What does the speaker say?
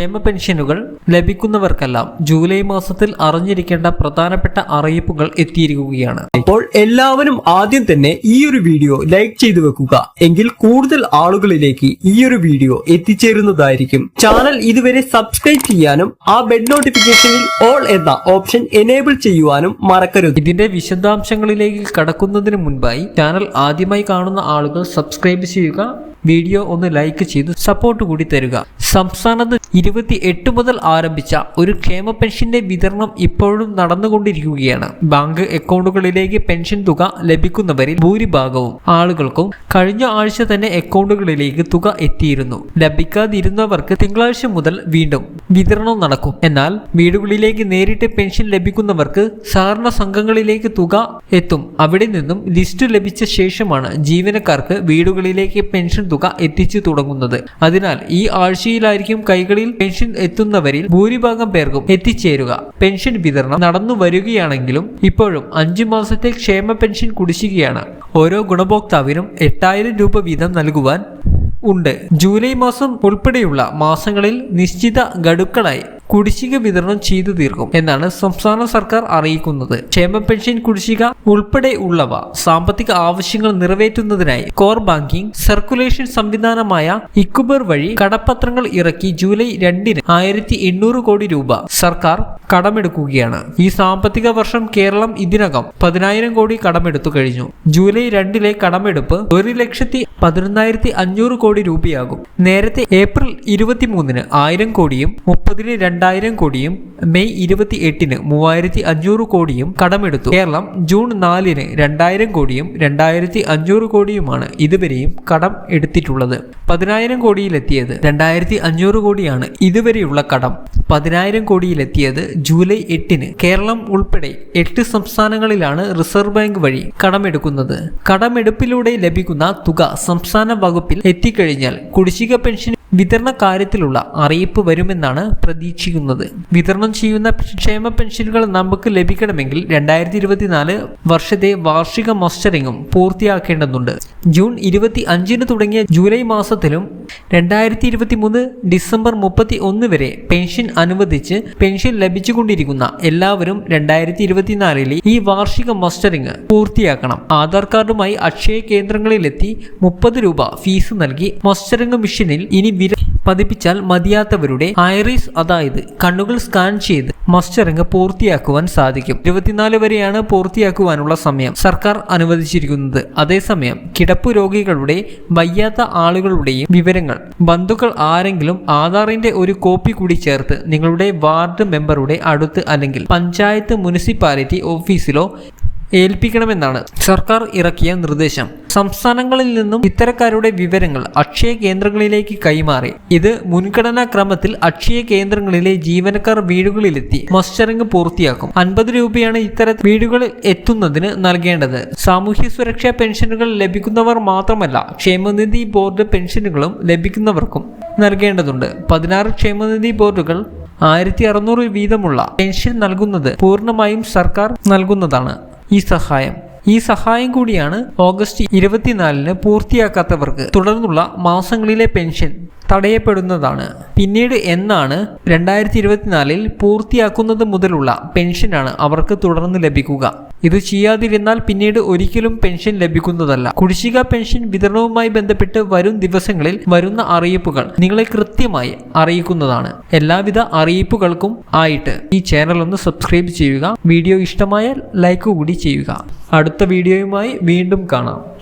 ക്ഷേമ പെൻഷനുകൾ ലഭിക്കുന്നവർക്കെല്ലാം ജൂലൈ മാസത്തിൽ അറിഞ്ഞിരിക്കേണ്ട പ്രധാനപ്പെട്ട അറിയിപ്പുകൾ എത്തിയിരിക്കുകയാണ്. അപ്പോൾ എല്ലാവരും ആദ്യം തന്നെ ഈ ഒരു വീഡിയോ ലൈക്ക് ചെയ്തു വെക്കുക. എങ്കിൽ കൂടുതൽ ആളുകളിലേക്ക് ഈ ഒരു വീഡിയോ എത്തിച്ചേരുന്നതായിരിക്കും. ചാനൽ ഇതുവരെ സബ്സ്ക്രൈബ് ചെയ്യാനും ആ ബെഡ് നോട്ടിഫിക്കേഷനിൽ ഓൾ എന്ന ഓപ്ഷൻ എനേബിൾ ചെയ്യുവാനും മറക്കരുത്. ഇതിന്റെ വിശദാംശങ്ങളിലേക്ക് കടക്കുന്നതിന് മുൻപായി ചാനൽ ആദ്യമായി കാണുന്ന ആളുകൾ സബ്സ്ക്രൈബ് ചെയ്യുക വീഡിയോ ഒന്ന് ലൈക്ക് ചെയ്ത് സപ്പോർട്ട് കൂടി തരുക. സംസ്ഥാനത്ത് ഇരുപത്തി എട്ട് മുതൽ ആരംഭിച്ച ഒരു ക്ഷേമ പെൻഷന്റെ വിതരണം ഇപ്പോഴും നടന്നുകൊണ്ടിരിക്കുകയാണ്. ബാങ്ക് അക്കൗണ്ടുകളിലേക്ക് പെൻഷൻ തുക ലഭിക്കുന്നവരിൽ ഭൂരിഭാഗവും ആളുകൾക്കും കഴിഞ്ഞ ആഴ്ച തന്നെ അക്കൗണ്ടുകളിലേക്ക് തുക എത്തിയിരുന്നു. ലഭിക്കാതിരുന്നവർക്ക് തിങ്കളാഴ്ച മുതൽ വീണ്ടും വിതരണം നടക്കും. എന്നാൽ വീടുകളിലേക്ക് നേരിട്ട് പെൻഷൻ ലഭിക്കുന്നവർക്ക് സഹകരണ സംഘങ്ങളിലേക്ക് തുക എത്തും. അവിടെ നിന്നും ലിസ്റ്റ് ലഭിച്ച ശേഷമാണ് ജീവനക്കാർക്ക് വീടുകളിലേക്ക് പെൻഷൻ തുക എത്തിച്ചു തുടങ്ങുന്നത്. അതിനാൽ ഈ ആഴ്ചയിലായിരിക്കും കൈകളിൽ പെൻഷൻ എത്തുന്നവരിൽ ഭൂരിഭാഗം പേർക്കും എത്തിച്ചേരുക. പെൻഷൻ വിതരണം നടന്നു വരികയാണെങ്കിലും ഇപ്പോഴും അഞ്ചു മാസത്തെ ക്ഷേമ പെൻഷൻ കുടിശ്ശികയാണ്. ഓരോ ഗുണഭോക്താവിനും എട്ടായിരം രൂപ വീതം നൽകുവാൻ ഉണ്ട്. ജൂലൈ മാസം ഉൾപ്പെടെയുള്ള മാസങ്ങളിൽ നിശ്ചിത ഗഡുക്കളായി കുടിശ്ശിക വിതരണം ചെയ്തു തീർക്കും എന്നാണ് സംസ്ഥാന സർക്കാർ അറിയിക്കുന്നത്. ക്ഷേമ പെൻഷൻ കുടിശ്ശിക ഉൾപ്പെടെ ഉള്ളവ സാമ്പത്തിക ആവശ്യങ്ങൾ നിറവേറ്റുന്നതിനായി കോർ ബാങ്കിംഗ് സർക്കുലേഷൻ സംവിധാനമായ ഇക്കുബർ വഴി കടപ്പത്രങ്ങൾ ഇറക്കി ജൂലൈ രണ്ടിന് ആയിരത്തി എണ്ണൂറ് കോടി രൂപ സർക്കാർ കടമെടുക്കുകയാണ്. ഈ സാമ്പത്തിക വർഷം കേരളം ഇതിനകം പതിനായിരം കോടി കടമെടുത്തു കഴിഞ്ഞു. ജൂലൈ രണ്ടിലെ കടമെടുപ്പ് ഒരു ലക്ഷത്തി പതിനൊന്നായിരത്തി അഞ്ഞൂറ് കോടി രൂപയാകും. നേരത്തെ ഏപ്രിൽ ഇരുപത്തിമൂന്നിന് ആയിരം കോടിയും മുപ്പതിന് രണ്ടായിരം കോടിയും മെയ് ഇരുപത്തി എട്ടിന് മൂവായിരത്തി അഞ്ഞൂറ് കോടിയും കടമെടുത്തു. കേരളം ജൂൺ നാലിന് രണ്ടായിരം കോടിയും രണ്ടായിരത്തി അഞ്ഞൂറ് കോടിയുമാണ് ഇതുവരെയും കടം എടുത്തിട്ടുള്ളത്. പതിനായിരം കോടിയിലെത്തിയത് രണ്ടായിരത്തി അഞ്ഞൂറ് കോടിയാണ് ഇതുവരെയുള്ള കടം. പതിനായിരം കോടിയിലെത്തിയത് ജൂലൈ എട്ടിന് കേരളം ഉൾപ്പെടെ എട്ട് സംസ്ഥാനങ്ങളിലാണ് റിസർവ് ബാങ്ക് വഴി കടമെടുക്കുന്നത്. കടമെടുപ്പിലൂടെ ലഭിക്കുന്ന തുക സംസ്ഥാന വകുപ്പിൽ എത്തിക്കഴിഞ്ഞാൽ കുടിശ്ശിക പെൻഷൻ വിതരണ കാര്യത്തിലുള്ള അറിയിപ്പ് വരുമെന്നാണ് പ്രതീക്ഷിക്കുന്നത്. വിതരണം ചെയ്യുന്ന ക്ഷേമ പെൻഷനുകൾ നമുക്ക് ലഭിക്കണമെങ്കിൽ രണ്ടായിരത്തി ഇരുപത്തിനാല് വർഷത്തെ വാർഷിക മസ്റ്ററിങ്ങും പൂർത്തിയാക്കേണ്ടതുണ്ട്. ജൂൺ ഇരുപത്തി അഞ്ചിന് തുടങ്ങിയ ജൂലൈ മാസത്തിലും രണ്ടായിരത്തി ഇരുപത്തി മൂന്ന് ഡിസംബർ മുപ്പത്തി ഒന്ന് വരെ പെൻഷൻ അനുവദിച്ച് പെൻഷൻ ലഭിച്ചുകൊണ്ടിരിക്കുന്ന എല്ലാവരും രണ്ടായിരത്തി ഇരുപത്തിനാലിലെ ഈ വാർഷിക മസ്റ്ററിംഗ് പൂർത്തിയാക്കണം. ആധാർ കാർഡുമായി അക്ഷയ കേന്ദ്രങ്ങളിലെത്തി മുപ്പത് രൂപ ഫീസ് നൽകി മസ്റ്ററിംഗ് മിഷനിൽ ഇനി വിര പതിപ്പിച്ചാൽ മതിയാത്തവരുടെ ഐറിസ് അതായത് കണ്ണുകൾ സ്കാൻ ചെയ്ത് മസ്റ്ററിംഗ് പൂർത്തിയാക്കുവാൻ സാധിക്കും. ഇരുപത്തിനാല് വരെയാണ് പൂർത്തിയാക്കുവാനുള്ള സമയം സർക്കാർ അനുവദിച്ചിരിക്കുന്നത്. അതേസമയം കിടപ്പ് രോഗികളുടെ വയ്യാത്ത ആളുകളുടെയും വിവരങ്ങൾ ബന്ധുക്കൾ ആരെങ്കിലും ആധാറിന്റെ ഒരു കോപ്പി കൂടി ചേർത്ത് നിങ്ങളുടെ വാർഡ് മെമ്പറുടെ അടുത്ത് അല്ലെങ്കിൽ പഞ്ചായത്ത് മുനിസിപ്പാലിറ്റി ഓഫീസിലോ ഏൽപ്പിക്കണമെന്നാണ് സർക്കാർ ഇറക്കിയ നിർദ്ദേശം. സംസ്ഥാനങ്ങളിൽ നിന്നും ഇത്തരക്കാരുടെ വിവരങ്ങൾ അക്ഷയ കേന്ദ്രങ്ങളിലേക്ക് കൈമാറി. ഇത് മുൻഗണനാ ക്രമത്തിൽ അക്ഷയ കേന്ദ്രങ്ങളിലെ ജീവനക്കാർ വീടുകളിലെത്തി മസ്റ്ററിംഗ് പൂർത്തിയാക്കും. അൻപത് രൂപയാണ് ഇത്തര വീടുകളിൽ എത്തുന്നതിന് നൽകേണ്ടത്. സാമൂഹ്യ സുരക്ഷാ പെൻഷനുകൾ ലഭിക്കുന്നവർ മാത്രമല്ല ക്ഷേമനിധി ബോർഡ് പെൻഷനുകളും ലഭിക്കുന്നവർക്കും നൽകേണ്ടതുണ്ട്. പതിനാറ് ക്ഷേമനിധി ബോർഡുകൾ ആയിരത്തി അറുന്നൂറ് വീതമുള്ള പെൻഷൻ നൽകുന്നത് പൂർണമായും സർക്കാർ നൽകുന്നതാണ്. ഈ സഹായം. ഈ സഹായം കൂടിയാണ് ഓഗസ്റ്റ് ഇരുപത്തിനാലിന് പൂർത്തിയാക്കാത്തവർക്ക് തുടർന്നുള്ള മാസങ്ങളിലെ പെൻഷൻ. തടയപ്പെടുന്നതാണ്. പിന്നീട് എന്നാണ് രണ്ടായിരത്തി ഇരുപത്തിനാലിൽ പൂർത്തിയാക്കുന്നത് മുതലുള്ള പെൻഷനാണ് അവർക്ക് തുടർന്ന് ലഭിക്കുക. ഇത് ചെയ്യാതിരുന്നാൽ പിന്നീട് ഒരിക്കലും പെൻഷൻ ലഭിക്കുന്നതല്ല. കുടിശ്ശിക പെൻഷൻ വിതരണവുമായി ബന്ധപ്പെട്ട് വരും ദിവസങ്ങളിൽ വരുന്ന അറിയിപ്പുകൾ നിങ്ങളെ കൃത്യമായി അറിയിക്കുന്നതാണ്. എല്ലാവിധ അറിയിപ്പുകൾക്കും ആയിട്ട് ഈ ചാനൽ ഒന്ന് സബ്സ്ക്രൈബ് ചെയ്യുക. വീഡിയോ ഇഷ്ടമായാൽ ലൈക്ക് കൂടി ചെയ്യുക. അടുത്ത വീഡിയോയുമായി വീണ്ടും കാണാം.